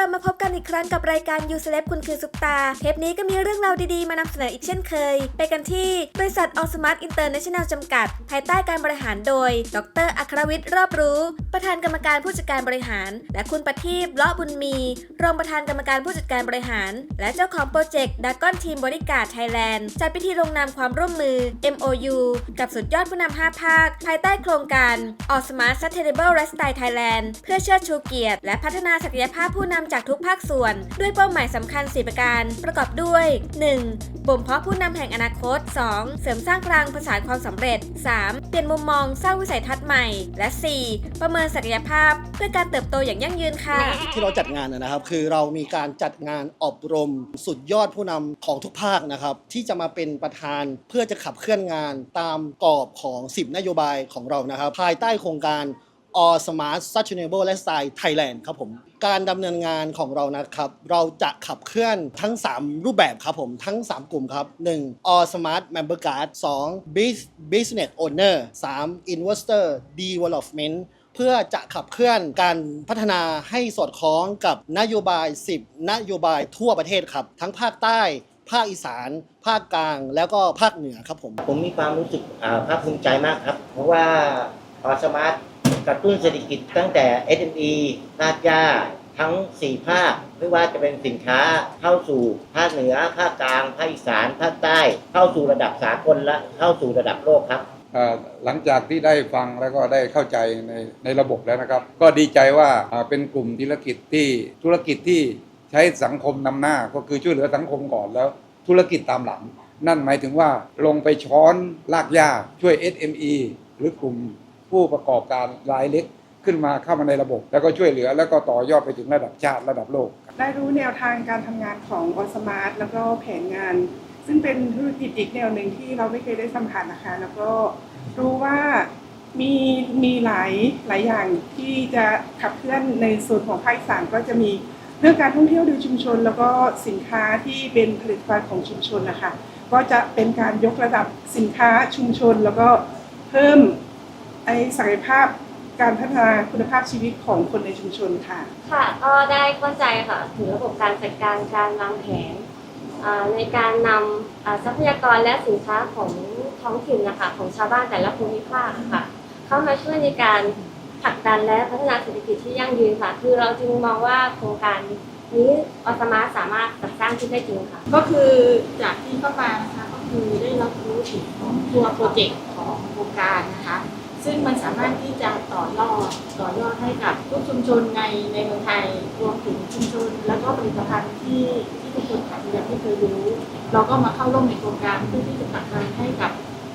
ลับมาพบกันอีกครั้งกับรายการ You Celeb คุณคือซุปตา เทปนี้ก็มีเรื่องราวดีๆ มานำเสนออีกเช่นเคย ไปกันที่ บริษัท All Smart International จำกัด ภายใต้การบริหารโดย ดรอัครวิทย์รอบรู้ ประธานกรรมการผู้จัดการบริหาร และคุณประทีปเลาะบุญมี รองประธานกรรมการผู้จัดการบริหาร และเจ้าของโปรเจกต์ดากอนทีมบริการไทยแลนด์จัดพิธีลงนามความร่วมมือ MOU กับสุดยอดผู้นำ5ภาค ภายใต้โครงการ All Smart Sustainable Lifestyle Thailand เพื่อเชิดชูเกียรติ และพัฒนาศักยภาพผู้นำจากทุกภาคส่วน ด้วยเป้าหมายสำคัญ 4 ประการ ประกอบด้วย 1. บ่มเพาะผู้นำแห่งอนาคต 2. เสริมสร้างพลังภาษานความสำเร็จ 3. เปลี่ยนมุมมองสร้างวิสัยทัศน์ใหม่ และ 4. ประเมินศักยภาพ เพื่อการเติบโตอย่างยั่งยืนค่ะ ที่เราจัดงานนะครับ คือเรามีการจัดงานอบรม สุดยอดผู้นำของทุกภาคนะครับ ที่จะมาเป็นประธานเพื่อจะขับเคลื่อนงานตามกรอบของ 10 นโยบายของเรานะครับ ภายใต้โครงการ All Smart Sustainable Lifestyle Thailand ครับผม การดำเนินงานของเรานะครับ เราจะขับเคลื่อนทั้ง 3 รูปแบบครับผมทั้ง 3 กลุ่มครับ 1. All Smart Member Card 2. Bus- Business Owner 3. Investor Development เพื่อจะขับเคลื่อนการพัฒนาให้สอดคล้องกับนโยบาย 10 นโยบายทั่วประเทศครับ ทั้งภาคใต้ ภาคอีสาน ภาคกลาง แล้วก็ภาคเหนือครับผม ผมมีความรู้สึกอ่าภาคภูมิใจมากครับ เพราะว่าออสมาร์ท กระตุ้นเศรษฐกิจตั้งแต่ SME ภาคยาทั้ง 4 ภาค ไม่ว่าจะเป็นสินค้าเข้าสู่ภาคเหนือภาคกลางภาคอีสานภาคใต้ เข้าสู่ระดับสากลและเข้าสู่ระดับโลกครับ อ่อหลังจากที่ได้ฟังแล้วก็ได้เข้าใจในในระบบแล้วนะครับ ก็ดีใจว่าอ่าเป็นกลุ่มธุรกิจที่ธุรกิจที่ใช้สังคมนำหน้าก็คือช่วยเหลือสังคมก่อนแล้ว ธุรกิจตามหลัง นั่นหมายถึงว่าลงไปช้อนลากย่าช่วย SME หรือกลุ่ม ผู้ประกอบการรายเล็กขึ้นมาเข้ามาในระบบ แล้วก็ช่วยเหลือ แล้วก็ต่อยอดไปถึงระดับชาติระดับโลก ได้รู้แนวทางการทำงานของออสมาร์ทแล้วก็แผนงาน ซึ่งเป็นธุรกิจอีกแนวหนึ่งที่เราไม่เคยได้สัมผัสนะคะ แล้วก็รู้ว่ามีมีหลายหลายอย่างที่จะขับเคลื่อนในส่วนของภาคอีสานก็จะมีเรื่องการท่องเที่ยวดูชุมชน แล้วก็สินค้าที่เป็นผลิตภัณฑ์ของชุมชนนะคะก็จะเป็นการยกระดับสินค้าชุมชน แล้วก็เพิ่ม อศักยภาพการพัฒนาคุณภาพชีวิตของคนในชุมชนค่ะ ค่ะก็ได้เข้าใจค่ะถึงระบบการจัดการการวางแผนอ่าในการนำอ่าทรัพยากรและสินค้าของท้องถิ่นนะคะของชาวบ้านแต่ละภูมิภาคอะค่ะ เข้ามาช่วยในการผลักดันและพัฒนาเศรษฐกิจที่ยั่งยืนค่ะ คือเราจึงมองว่าโครงการนี้ออสมาสามารถจัดสร้างขึ้นได้จริงค่ะ ก็คือจากที่เข้ามานะคะก็คือได้รับรู้ถึงตัวโปรเจกต์ของโครงการนะคะ ซึ่งมันสามารถที่จะต่อยอดต่อยอดให้กับทุกชุมชนในในเมืองไทยรวมถึงชุมชน แล้วก็ผลิตภัณฑ์ที่ที่ทุกคนอาจจะยังไม่เคยรู้ เราก็มาเข้าร่วมในโครงการเพื่อที่จะผลักดันให้กับ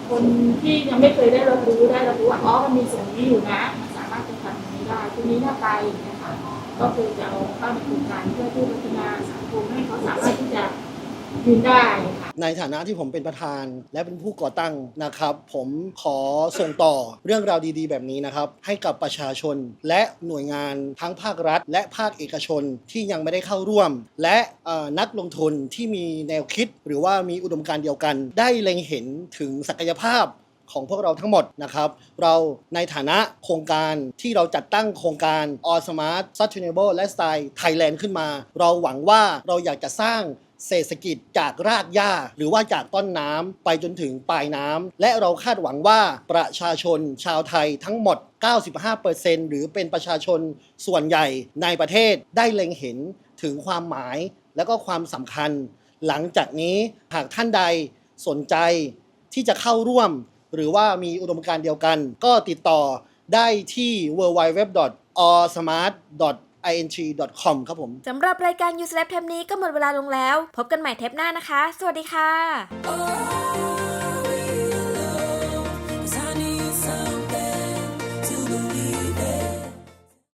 คนที่ยังไม่เคยได้รับรู้ได้รับรู้ว่าอ๋อมันมีสิ่งนี้อยู่นะมันสามารถจะทำนี้ได้ทีนี้ถ้าไปนะคะก็คือจะเอาเข้าในโครงการเพื่อที่พัฒนาสังคมให้เขาสามารถที่จะยืนได้ค่ะ ในฐานะที่ผมเป็นประธาน และเป็นผู้ก่อตั้งนะครับ ผมขอส่งต่อเรื่องราวดีๆ แบบนี้นะครับ ให้กับประชาชน และหน่วยงานทั้งภาครัฐ และภาคเอกชนที่ยังไม่ได้เข้าร่วม และนักลงทุนที่มีแนวคิด หรือว่ามีอุดมการณ์เดียวกัน ได้เล็งเห็นถึงศักยภาพของพวกเราทั้งหมดนะครับ เราในฐานะโครงการที่เราจัดตั้งโครงการ All Smart Sustainable Lifestyle Thailand ขึ้นมา เราหวังว่าเราอยากจะสร้าง เศรษฐกิจจากรากหญ้า หรือว่าจากต้นน้ำไปจนถึงปลายน้ำและเราคาดหวังว่าประชาชนชาวไทยทั้งหมด 95%หรือเป็นประชาชนส่วนใหญ่ในประเทศได้เล็งเห็นถึงความหมายและก็ความสำคัญ หลังจากนี้หากท่านใดสนใจที่จะเข้าร่วม หรือว่ามีอุดมการณ์เดียวกัน ก็ติดต่อได้ที่ ing.com ครับผมสำหรับรายการ You Slap เทปนี้ก็หมดเวลาลงแล้ว พบกันใหม่เทปหน้านะคะ สวัสดีค่ะ Oh